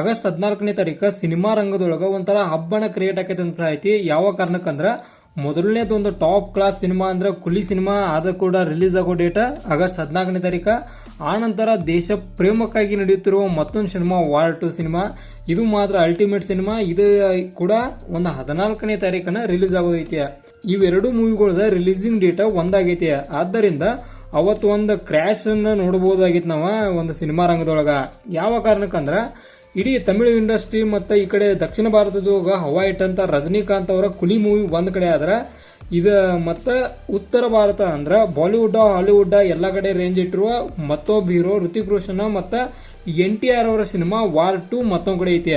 August ಹದಿನಾಲ್ಕನೇ ತಾರೀಕು cinema ರಂಗದೊಳಗೆ ಒಂಥರ ಹಬ್ಬನ ಕ್ರಿಯೇಟ್ ಆಕೈತೆ ಅಂತ ಐತಿ. ಯಾವ ಕಾರಣಕ್ಕಂದ್ರೆ ಮೊದಲನೇದು ಒಂದು ಟಾಪ್ ಕ್ಲಾಸ್ ಸಿನಿಮಾ ಅಂದ್ರೆ ಕುಲಿ ಸಿನಿಮಾ, ಅದು ಕೂಡ ರಿಲೀಸ್ ಆಗೋ ಡೇಟ್ ಆಗಸ್ಟ್ ಹದಿನಾಲ್ಕನೇ ತಾರೀಕು ಆನಂತರ ನಂತರ ದೇಶ ಪ್ರೇಮಕ್ಕಾಗಿ ನಡೆಯುತ್ತಿರುವ ಮತ್ತೊಂದು ಸಿನಿಮಾ, ವಾರ್ ಟು ಸಿನಿಮಾ. ಇದು ಮಾತ್ರ ಅಲ್ಟಿಮೇಟ್ ಸಿನಿಮಾ. ಇದು ಕೂಡ ಒಂದು ಹದಿನಾಲ್ಕನೇ ತಾರೀಕನ ರಿಲೀಸ್ ಆಗೋದೈತಿ. ಇವೆರಡು ಮೂವಿಗಳದ ರಿಲೀಸಿಂಗ್ ಡೇಟ್ ಒಂದಾಗೈತಿ. ಆದ್ದರಿಂದ ಅವತ್ತು ಒಂದು ಕ್ರ್ಯಾಶನ್ನು ನೋಡ್ಬೋದಾಗಿತ್ತು ನಾವು ಒಂದು ಸಿನಿಮಾ ರಂಗದೊಳಗೆ. ಯಾವ ಕಾರಣಕ್ಕಂದ್ರ ಇಡೀ ತಮಿಳು ಇಂಡಸ್ಟ್ರಿ ಮತ್ತು ಈ ಕಡೆ ದಕ್ಷಿಣ ಭಾರತದಾಗ ಹವಾ ಇಟ್ಟಂಥ ರಜನಿಕಾಂತ್ ಅವರ ಕುಲಿ ಮೂವಿ ಒಂದ್ ಕಡೆ ಆದ್ರೆ, ಇದು ಮತ್ತು ಉತ್ತರ ಭಾರತ ಅಂದ್ರೆ ಬಾಲಿವುಡ್ ಹಾಲಿವುಡ್ ಎಲ್ಲ ಕಡೆ ರೇಂಜ್ ಇಟ್ಟಿರುವ ಮತ್ತೊಬ್ಬ ಹೀರೋ ಋತಿಕ್ ರೋಷನ್ ಮತ್ತು ಎನ್ ಟಿ ಆರ್ ಅವರ ಸಿನಿಮಾ ವಾರ್ ಟು ಮತ್ತೊಂದು ಕಡೆ ಐತಿ.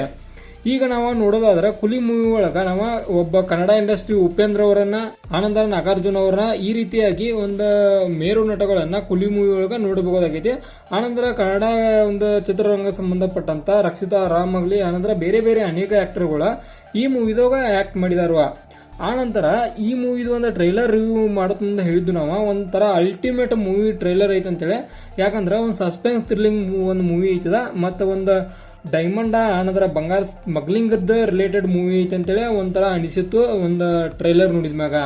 ಈಗ ನಾವು ನೋಡೋದಾದ್ರೆ ಕುಲಿ ಮೂವಿ ಒಳಗ ನಾವು ಒಬ್ಬ ಕನ್ನಡ ಇಂಡಸ್ಟ್ರಿ ಉಪೇಂದ್ರ ಅವರನ್ನ ಆನಂದ ನಾಗಾರ್ಜುನ ಅವರನ್ನ ಈ ರೀತಿಯಾಗಿ ಒಂದು ಮೇರು ನಟಗಳನ್ನ ಕುಲಿ ಮೂವಿ ಒಳಗ ನೋಡಬಹುದಾಗಿದೆ ಆನಂತರ ಕನ್ನಡ ಒಂದು ಚಿತ್ರರಂಗ ಸಂಬಂಧಪಟ್ಟಂತ ರಕ್ಷಿತಾ, ರಾಮ್ ಆಗಲಿ ಆನಂತರ ಬೇರೆ ಬೇರೆ ಅನೇಕ ಆಕ್ಟರ್ಗಳ ಈ ಮೂವಿದಾಗ ಆಕ್ಟ್ ಮಾಡಿದಾರುವ. ಆನಂತರ ಈ ಮೂವಿದು ಒಂದು ಟ್ರೈಲರ್ ರಿವ್ಯೂ ಮಾಡೋದ್ರಿಂದ ಹೇಳಿದ್ದು ನಾವು, ಒಂಥರ ಅಲ್ಟಿಮೇಟ್ ಮೂವಿ ಟ್ರೈಲರ್ ಐತೆ ಅಂತೇಳಿ ಯಾಕಂದ್ರೆ ಒಂದು ಸಸ್ಪೆನ್ಸ್ ಥ್ರಿಲ್ಲಿಂಗ್ ಒಂದು ಮೂವಿ ಐತದ, ಮತ್ತು ಒಂದು ಡೈಮಂಡ ಆನಂತರ ಬಂಗಾರ ಸ್ಮಗ್ಲಿಂಗದ ರಿಲೇಟೆಡ್ ಮೂವಿ ಐತೆ ಅಂತೇಳಿ ಒಂಥರ ಅನಿಸಿತ್ತು, ಒಂದು ಟ್ರೈಲರ್ ನೋಡಿದ ಮ್ಯಾಗ.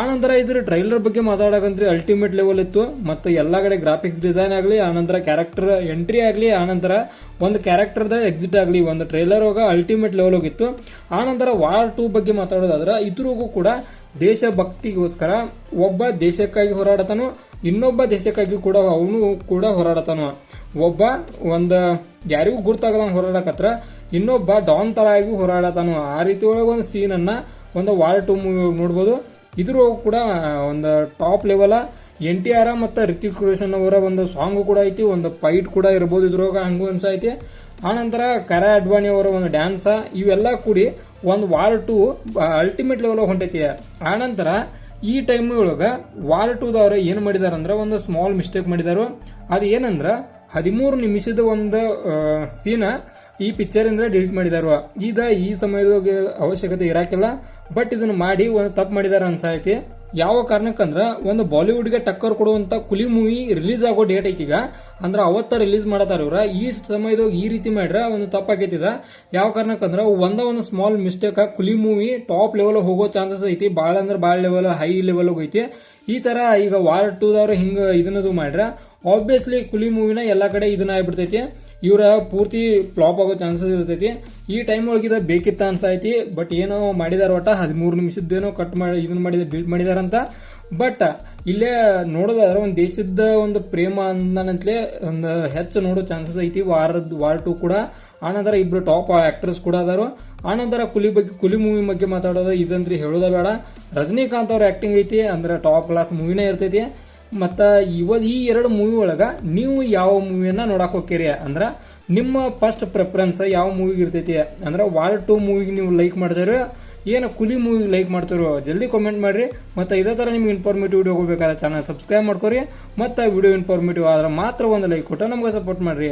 ಆನಂತರ ಇದ್ರ ಟ್ರೈಲರ್ ಬಗ್ಗೆ ಮಾತಾಡೋಕಂತ್ರಿ ಅಲ್ಟಿಮೇಟ್ ಲೆವೆಲ್ ಇತ್ತು, ಮತ್ತು ಎಲ್ಲ ಕಡೆ ಗ್ರಾಫಿಕ್ಸ್ ಡಿಸೈನ್ ಆಗಲಿ ಆನಂತರ ಕ್ಯಾರೆಕ್ಟರ್ ಎಂಟ್ರಿ ಆಗಲಿ ಆನಂತರ ಒಂದು ಕ್ಯಾರೆಕ್ಟರ್ದ ಎಕ್ಸಿಟ್ ಆಗಲಿ, ಒಂದು ಟ್ರೈಲರ್ ಹೋಗ ಅಲ್ಟಿಮೇಟ್ ಲೆವೆಲ್ ಹೋಗಿತ್ತು. ಆನಂತರ ವಾರ್ ಟೂ ಬಗ್ಗೆ ಮಾತಾಡೋದಾದ್ರೆ ಇದ್ರಿಗೂ ಕೂಡ ದೇಶಭಕ್ತಿಗೋಸ್ಕರ ಒಬ್ಬ ದೇಶಕ್ಕಾಗಿ ಹೋರಾಡತಾನು, ಇನ್ನೊಬ್ಬ ದೇಶಕ್ಕಾಗಿ ಕೂಡ ಅವನು ಕೂಡ ಹೋರಾಡತಾನು. ಒಬ್ಬ, ಒಂದು ಯಾರಿಗೂ ಗುರ್ತಾಗದಂಗೆ ಹೋರಾಡಕತ್ರ, ಇನ್ನೊಬ್ಬ ಡಾನ್ ಥರ ಆಗಿ ಹೋರಾಡತಾನು. ಆ ರೀತಿ ಒಳಗೆ ಒಂದು ಸೀನನ್ನು ಒಂದು ವಾರ್ ಟು ಮೂವಿ ನೋಡ್ಬೋದು. ಇದ್ರೂ ಕೂಡ ಒಂದು top level N T R ಮತ್ತು ರಿತಿಕ್ ರೋಷನ್ ಅವರ ಒಂದು ಸಾಂಗು ಕೂಡ ಐತಿ, ಒಂದು ಫೈಟ್ ಕೂಡ ಇರ್ಬೋದು ಇದ್ರೊಳಗೆ ಹಂಗೂ ಅನ್ಸೈತಿ ಆನಂತರ ಕರ ಅಡ್ವಾಣಿ ಅವರ ಒಂದು ಡ್ಯಾನ್ಸ ಇವೆಲ್ಲ ಕೂಡಿ ಒಂದು ವಾರ್ ಟು ಅಲ್ಟಿಮೇಟ್ ಲೆವೆಲ್ ಹೊಂಟೈತಿ. ಆನಂತರ ಈ ಟೈಮ್ ಒಳಗೆ ವಾರ್ ಟೂದವ್ರು ಏನು ಮಾಡಿದಾರಂದ್ರೆ, ಒಂದು ಸ್ಮಾಲ್ ಮಿಸ್ಟೇಕ್ ಮಾಡಿದಾರು. ಅದು ಏನಂದ್ರೆ ಹದಿಮೂರು ನಿಮಿಷದ ಒಂದು ಸೀನ ಈ ಪಿಕ್ಚರಿಂದ ಡಿಲೀಟ್ ಮಾಡಿದಾರು ಈಗ ಈ ಸಮಯದಾಗ ಅವಶ್ಯಕತೆ ಇರಾಕಿಲ್ಲ ಬಟ್ ಇದನ್ನ ಮಾಡಿ ಒಂದು ತಪ್ಪು ಮಾಡಿದಾರೆ ಅನ್ಸೈತಿ ಯಾವ ಕಾರಣಕ್ಕಂದ್ರೆ ಒಂದು ಬಾಲಿವುಡ್ಗೆ ಟಕ್ಕರ್ ಕೊಡುವಂತ ಕುಲಿ ಮೂವಿ ರಿಲೀಸ್ ಆಗೋ ಡೇಟ್ ಐತಿ ಈಗ. ಅಂದ್ರೆ ಅವತ್ತ ರಿಲೀಸ್ ಮಾಡತಾರ ಇವ್ರ. ಈ ಸಮಯದಾಗ ಈ ರೀತಿ ಮಾಡ್ರೆ ಒಂದು ತಪ್ಪಾಗೈತಿದ. ಯಾವ ಕಾರಣಕ್ಕಂದ್ರೆ ಒಂದ ಒಂದು small mistake Coolie movie top level ಹೋಗೋ ಚಾನ್ಸಸ್ ಐತಿ. ಭಾಳ ಅಂದ್ರೆ ಭಾಳ ಲೆವೆಲ್ ಹೈ ಲೆವೆಲ್ ಹೋಗೈತಿ. ಈ ತರ ಈಗ ವಾರ್ ಟೂದವ್ರು ಹಿಂಗೆ ಇದನ್ನದು ಮಾಡ್ರೆ ಆಬ್ವಿಯಸ್ಲಿ ಕುಲಿ ಮೂವಿನ ಎಲ್ಲ ಕಡೆ ಇದನ್ನ ಆಗ್ಬಿಡ್ತೈತಿ. ಇವರ ಪೂರ್ತಿ ಫ್ಲಾಪ್ ಆಗೋ ಚಾನ್ಸಸ್ ಇರ್ತೈತಿ. ಈ ಟೈಮ್ ಒಳಗಿದ ಬೇಕಿತ್ತ ಅನ್ಸೈತಿ ಬಟ್ ಏನೋ ಮಾಡಿದಾರ ಒಟ್ಟ ಹದಿಮೂರು ನಿಮಿಷದ್ದೇನೋ ಕಟ್ ಮಾಡಿ ಇದನ್ನ ಮಾಡಿದ ಬಿಲ್ಡ್ ಮಾಡಿದಾರಂತ. ಬಟ್ ಇಲ್ಲೇ ನೋಡೋದಾದ್ರೆ ಒಂದು ದೇಶದ ಒಂದು ಪ್ರೇಮ ಅಂದನಂತಲೇ ಒಂದು ಹೆಚ್ಚು ನೋಡೋ ಚಾನ್ಸಸ್ ಐತಿ. ವಾರದ ವಾರ್ ಟು ಕೂಡ. ಆನಂತರ ಇಬ್ಬರು ಟಾಪ್ ಆ್ಯಕ್ಟ್ರೆಸ್ ಕೂಡ ಅದಾರು. ಆನಂತರ ಕುಲಿ ಬಗ್ಗೆ, ಕುಲಿ ಮೂವಿ ಬಗ್ಗೆ ಮಾತಾಡೋದು ಇದಂತ್ರಿ ಹೇಳೋದ ಬೇಡ. ರಜನಿಕಾಂತ್ ಅವ್ರ ಆ್ಯಕ್ಟಿಂಗ್ ಐತಿ, ಅಂದ್ರೆ ಟಾಪ್ ಕ್ಲಾಸ್ ಮೂವಿನೇ ಇರ್ತೈತಿ. ಮತ್ತು ಇವ ಈ ಎರಡು ಮೂವಿ ಒಳಗೆ ನೀವು ಯಾವ ಮೂವಿಯನ್ನು ನೋಡಕ್ಕೆ ಹೋಗ್ತೀರಿ? ಅಂದ್ರೆ ನಿಮ್ಮ ಫಸ್ಟ್ ಪ್ರಿಫರೆನ್ಸ್ ಯಾವ ಮೂವಿಗೆ ಇರ್ತೈತಿ? ಅಂದ್ರೆ ವಾರ್ ಟು ಮೂವಿಗೆ ನೀವು ಲೈಕ್ ಮಾಡ್ತೀರೋ? ಏನು ಕುಲಿ ಮೂವಿಗೆ ಲೈಕ್ ಮಾಡ್ತೀರೋ? ಜಲ್ದಿ ಕಾಮೆಂಟ್ ಮಾಡಿರಿ. ಮತ್ತು ಇದೇ ಥರ ನಿಮ್ಗೆ ಇನ್ಫಾರ್ಮೇಟಿವ್ ವಿಡಿಯೋ ಹೋಗ್ಬೇಕಾದ್ರೆ ಚಾನಲ್ ಸಬ್ಸ್ಕ್ರೈಬ್ ಮಾಡ್ಕೊರಿ. ಮತ್ತು ವಿಡಿಯೋ ಇನ್ಫಾರ್ಮೇಟಿವ್ ಆದ್ರೆ ಮಾತ್ರ ಒಂದು ಲೈಕ್ ಕೊಟ್ಟು ನಮ್ಗೆ ಸಪೋರ್ಟ್ ಮಾಡಿರಿ.